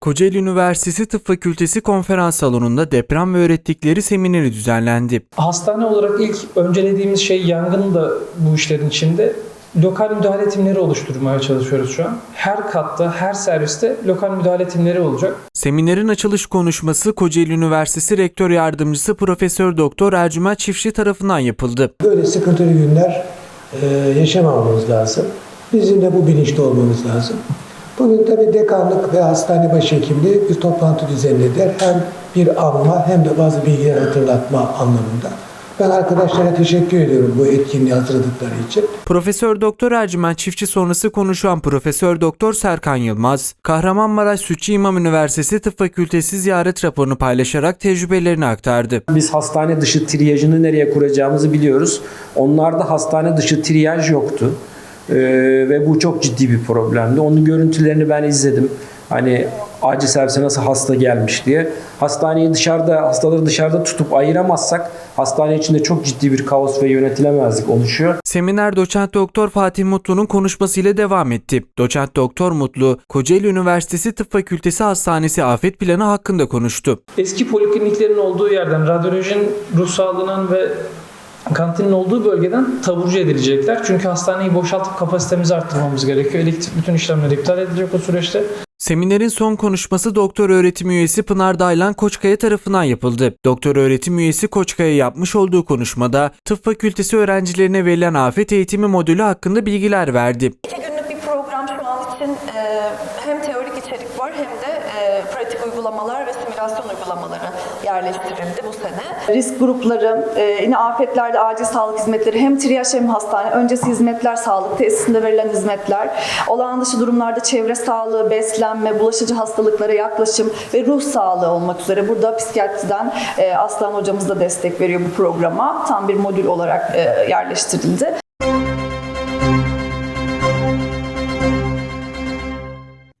Kocaeli Üniversitesi Tıp Fakültesi konferans salonunda deprem ve öğrettikleri semineri düzenlendi. Hastane olarak ilk öncelediğimiz şey yangın da bu işlerin içinde. Lokal müdahale timleri oluşturmaya çalışıyoruz şu an. Her katta, her serviste lokal müdahale timleri olacak. Seminerin açılış konuşması Kocaeli Üniversitesi Rektör Yardımcısı Profesör Doktor Ercüment Çiftçi tarafından yapıldı. Böyle sıkıntılı günler e, yaşamamamız lazım. Bizim de bu bilinçte olmamız lazım. Bugün tabii dekanlık ve hastane başhekimliği bir toplantı düzenlediler. Hem bir anma hem de bazı bilgiler hatırlatma anlamında. Ben arkadaşlara teşekkür ediyorum bu etkinliği hazırladıkları için. Profesör Doktor Ercüment Çiftçi sonrası konuşan Profesör Doktor Serkan Yılmaz, Kahramanmaraş Sütçü İmam Üniversitesi Tıp Fakültesi ziyaret raporunu paylaşarak tecrübelerini aktardı. Biz hastane dışı triyajını nereye kuracağımızı biliyoruz. Onlarda hastane dışı triyaj yoktu. Ee, ve bu çok ciddi bir problemdi. Onun görüntülerini ben izledim. Hani acil servise nasıl hasta gelmiş diye. Hastaneyi dışarıda, hastaları dışarıda tutup ayıramazsak hastane içinde çok ciddi bir kaos ve yönetilemezlik oluşuyor. Seminer doçent doktor Fatih Mutlu'nun konuşmasıyla devam etti. Doçent doktor Mutlu, Kocaeli Üniversitesi Tıp Fakültesi Hastanesi afet planı hakkında konuştu. Eski polikliniklerin olduğu yerden, radyolojinin, ruh sağlığının ve kantinin olduğu bölgeden taburcu edilecekler. Çünkü hastaneyi boşaltıp kapasitemizi arttırmamız gerekiyor. Elektrik bütün işlemler iptal edilecek o süreçte. Seminerin son konuşması doktor öğretim üyesi Pınar Daylan Koçkaya tarafından yapıldı. Doktor öğretim üyesi Koçkaya yapmış olduğu konuşmada tıp fakültesi öğrencilerine verilen afet eğitimi modülü hakkında bilgiler verdi. İki günlük bir program şu an için e, hem teorik içerik var hem de e, pratik uygulamalar ve simülasyon uygulamaları yerleştirildi bu sene. Risk grupları, e, yine afetlerde acil sağlık hizmetleri hem triyaj hem hastane öncesi hizmetler, sağlık tesisinde verilen hizmetler, olağan dışı durumlarda çevre sağlığı, beslenme, bulaşıcı hastalıklara yaklaşım ve ruh sağlığı olmak üzere burada psikiyatriden e, Aslan hocamız da destek veriyor bu programa. Tam bir modül olarak e, yerleştirildi.